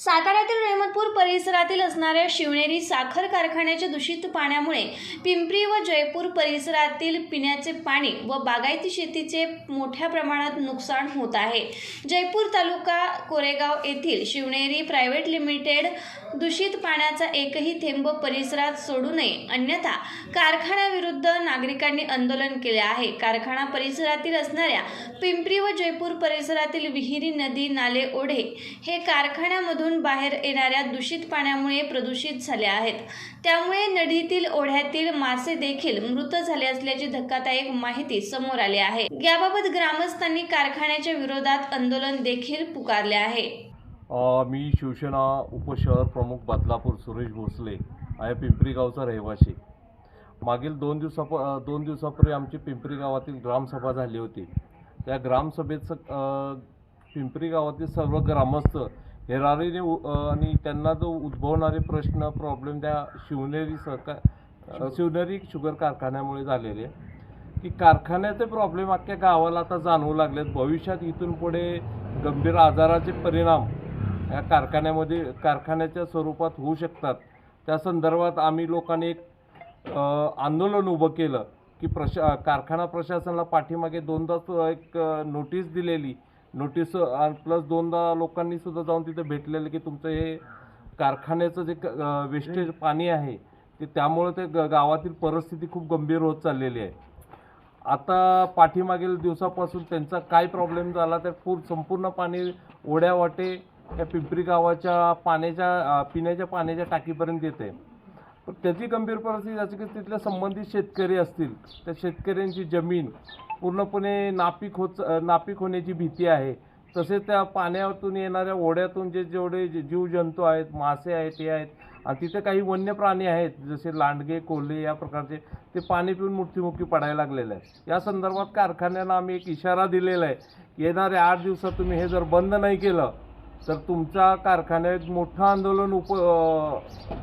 साताऱ्यातील रेहमतपूर परिसरातील असणाऱ्या शिवनेरी साखर कारखान्याच्या दूषित पाण्यामुळे पिंपरी व जयपूर परिसरातील पिण्याचे पाणी व बागायती शेतीचे मोठ्या प्रमाणात नुकसान होत आहे. जयपूर तालुका कोरेगाव येथील शिवनेरी प्रायव्हेट लिमिटेड दूषित पाण्याचा एकही थेंब परिसरात सोडू नये अन्यथा कारखान्याविरुद्ध नागरिकांनी आंदोलन केले आहे. कारखाना परिसरातील असणाऱ्या पिंपरी व जयपूर परिसरातील विहिरी नदी नाले ओढे हे कारखान्यामधून बाहेर येणाऱ्या दूषित पाण्यामुळे प्रदूषित झाल्या आहेत. त्यामुळे नदीतील ओढ्यातील मासे देखील मृत झाले असल्याची धक्कादायक माहिती समोर आली आहे. याबाबत ग्रामस्थांनी कारखान्याच्या विरोधात आंदोलन देखील पुकारले आहे. मी शिवसेना उपशहर प्रमुख बदलापूर सुरेश भोसले. आहे पिंपरी गावचा रहिवासी. मागील दोन दिवसाप दोन दिवसापूर्वी आमची पिंपरी गावातील ग्रामसभा झाली होती. त्या ग्रामसभेत पिंपरी गावातील सर्व ग्रामस्थ अ, आणि त्यांना जो उद्भवणारे प्रश्न प्रॉब्लेम त्या शिवनेरी सहकार शिवनेरी शुगर कारखान्यामुळे झालेले की कारखान्याचे प्रॉब्लेम अख्ख्या गावाला आता जाणवू लागलेत. भविष्यात इथून पुढे गंभीर आजाराचे परिणाम या कारखान्यामध्ये कारखान्याच्या स्वरूपात होऊ शकतात. त्या संदर्भात आम्ही लोकांनी एक आंदोलन उभं केलं की प्रशा कारखाना प्रशासनाला पाठीमागे दोनदा सु- एक नोटीस दिलेली नोटीस प्लस दोनदा लोकांनी सुद्धा जाऊन तिथे भेटलेलं की तुमचं हे कारखान्याचं जे वेस्टेज पाणी आहे ते त्यामुळे ते ग गावातील परिस्थिती खूप गंभीर होत चाललेली आहे. आता पाठीमागील दिवसापासून त्यांचा काय प्रॉब्लेम झाला तर पूर संपूर्ण पाणी ओढ्या वाटे या पिंपरी गावाच्या पाण्याच्या पिण्याच्या पाण्याच्या टाकीपर्यंत येते पण त्याची गंभीर परिस्थिती अशी की तिथल्या संबंधित शेतकरी असतील त्या शेतकऱ्यांची जमीन पूर्णपणे नापीक होत नापीक होण्याची भीती आहे. तसेच त्या पाण्यातून येणाऱ्या ओढ्यातून जे जेवढे जीवजंतू आहेत मासे आहेत हे आहेत आणि तिथे काही वन्य प्राणी आहेत जसे लांडगे कोल्हे या प्रकारचे ते पाणी पिऊन मृत्युमुखी पडायला लागलेले आहे या संदर्भात कारखान्यांना आम्ही एक इशारा दिलेला आहे. येणाऱ्या आठ दिवसात तुम्ही हे जर बंद नाही केलं तर तुमच्या कारखान्यात मोठं आंदोलन उप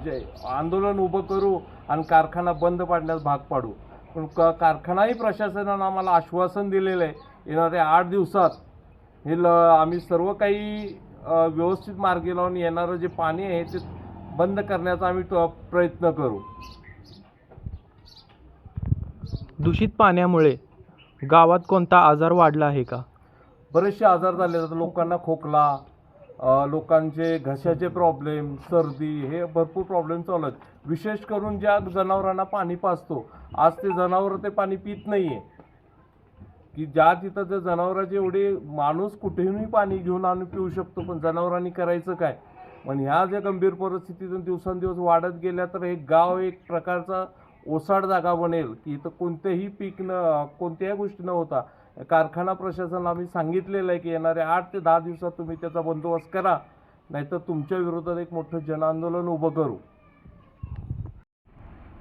जे आंदोलन उभं करू आणि कारखाना बंद पाडण्यास भाग पाडू. पण क कारखानाही प्रशासनानं आम्हाला आश्वासन दिलेलं आहे येणाऱ्या आठ दिवसात हे ल आम्ही सर्व काही व्यवस्थित मार्गी लावून येणारं जे पाणी आहे ते बंद करण्याचा आम्ही प्रयत्न करू. दूषित पाण्यामुळे गावात कोणता आजार वाढला आहे का? बरेचसे आजार झाले आहेत. लोकांना खोकला लोकांचे घशाचे प्रॉब्लेम सर्दी हे भरपूर प्रॉब्लेम चालू आहेत. विशेष करून ज्या जनावरांना पाणी पाजतो आज ते जनावरं ते पाणी पित नाही आहे की ज्या तिथं त्या जनावरांचे एवढे माणूस कुठेही पाणी घेऊन आणून पिऊ शकतो पण जनावरांनी करायचं काय? पण ह्या ज्या गंभीर परिस्थितीतून दिवसेंदिवस वाढत गेल्या तर हे गाव एक प्रकारचा ओसाड जागा बनेल की इथं कोणतेही पीक न कोणत्याही गोष्टी न होता कारखाना प्रशासनाला आम्ही सांगितलेलं आहे की येणाऱ्या आठ ते दहा दिवसात तुम्ही त्याचा बंदोबस्त करा नाहीतर तुमच्या विरोधात एक मोठं जनआंदोलन उभं करू.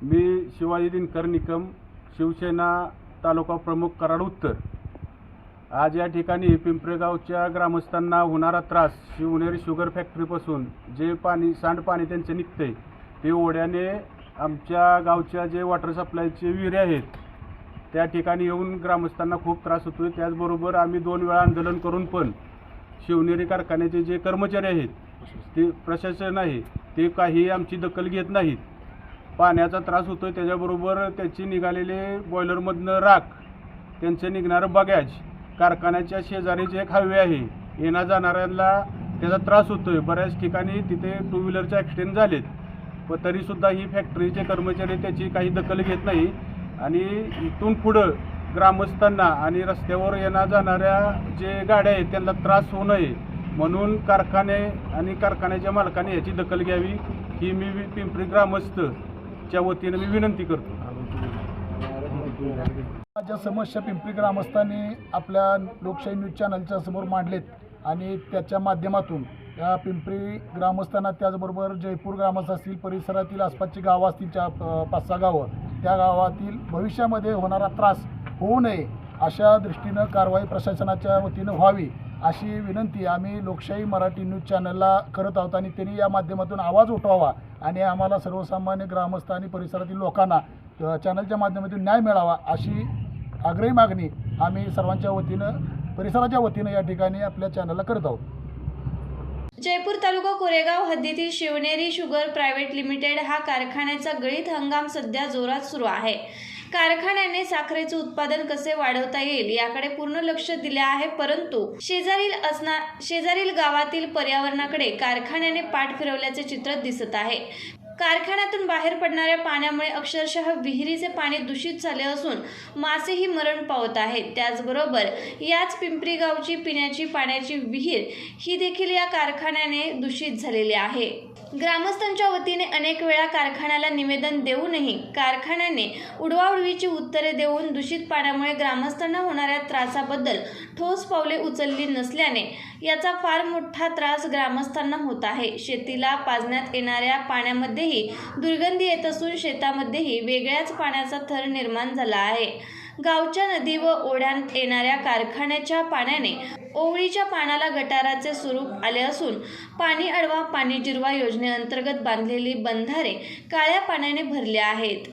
मी शिवाजी दिनकर निकम शिवसेना तालुका प्रमुख कराड उत्तर. आज या ठिकाणी पिंपरेगावच्या ग्रामस्थांना होणारा त्रास शिवनेरी शुगर फॅक्टरीपासून जे पाणी सांडपाणी त्यांचं निघतंय ते ओढ्याने आमच्या गावच्या जे वॉटर सप्लायचे विहिरे आहेत त्या ठिकाणी येऊन ग्रामस्थांना खूप त्रास होतोय. त्याचबरोबर आम्ही दोन वेळा आंदोलन करून पण शिवनेरी कारखान्याचे जे कर्मचारी आहेत ते प्रशासन आहे ते काही आमची दखल घेत नाहीत. पाण्याचा त्रास होतोय. त्याच्याबरोबर त्याची निघालेले बॉयलरमधनं राख त्यांचं निघणारं बगॅज कारखान्याच्या शेजारीचे एक हायवे आहे. येण्या जाणाऱ्यांना त्याचा त्रास होतो आहे बऱ्याच ठिकाणी तिथे टू व्हीलरचे ॲक्सिडेंट झालेत. पण तरीसुद्धा ही फॅक्टरीचे कर्मचारी त्याची काही दखल घेत नाही. आणि इथून पुढं ग्रामस्थांना आणि रस्त्यावर येण्या जाणाऱ्या जे गाड्या आहेत त्यांना त्रास होऊ नये. म्हणून कारखाने आणि कारखान्याच्या मालकाने याची दखल घ्यावी. ही मी पिंपरी ग्रामस्थच्या वतीनं मी विनंती करतो. ज्या समस्या पिंपरी ग्रामस्थांनी आपल्या लोकशाही न्यूज चॅनलच्या समोर मांडलेत आणि त्याच्या माध्यमातून या पिंपरी ग्रामस्थांना त्याचबरोबर जयपूर ग्रामस्थ असतील परिसरातील आसपासची गावं असतील चार पाच सहा गावं त्या गावातील भविष्यामध्ये होणारा त्रास होऊ नये अशा दृष्टीनं कारवाई प्रशासनाच्या वतीनं व्हावी अशी विनंती आम्ही लोकशाही मराठी न्यूज चॅनलला करत आहोत आणि त्यांनी या माध्यमातून आवाज उठवावा आणि आम्हाला सर्वसामान्य ग्रामस्थ आणि परिसरातील लोकांना चॅनलच्या माध्यमातून न्याय मिळावा अशी आग्रही मागणी आम्ही सर्वांच्या वतीनं परिसराच्या वतीनं या ठिकाणी आपल्या चॅनलला करत आहोत. जयपूर तालुका कोरेगाव हद्दीतील शिवनेरी शुगर प्रायव्हेट लिमिटेड हा कारखान्याचा गळीत हंगाम सध्या जोरात सुरू आहे. कारखान्याने साखरेचे उत्पादन कसे वाढवता येईल याकडे पूर्ण लक्ष दिले आहे परंतु शेजारील असणार शेजारील गावातील पर्यावरणाकडे कारखान्याने पाठ फिरवल्याचे चित्र दिसत आहे. कारखान्यातून बाहेर पडणाऱ्या पाण्यामुळे अक्षरशः विहिरीचे पाणी दूषित झाले असून मासेही मरण पावत आहेत. त्याचबरोबर याच पिंपरी गावची पिण्याची पाण्याची विहीर ही देखील या कारखान्याने दूषित झालेली आहे. ग्रामस्थांच्या वतीने अनेक वेळा कारखान्याला निवेदन देऊनही कारखान्याने उडवाउडवीची उत्तरे देऊन दूषित पाण्यामुळे ग्रामस्थांना होणाऱ्या त्रासाबद्दल ठोस पावले उचलली नसल्याने याचा फार मोठा त्रास ग्रामस्थांना होत आहे. शेतीला पाजण्यात येणाऱ्या पाण्यामध्ये पाण्यामध्येही दुर्गंधी येत असून शेतामध्येही वेगळ्याच पाण्याचा थर निर्माण झाला आहे. गावच्या नदी व ओढ्यात येणाऱ्या कारखान्याच्या पाण्याने ओवळीच्या पाण्याला गटाराचे स्वरूप आले असून पाणी अडवा पाणी जिरवा योजनेअंतर्गत बांधलेली बंधारे काळ्या पाण्याने भरले आहेत.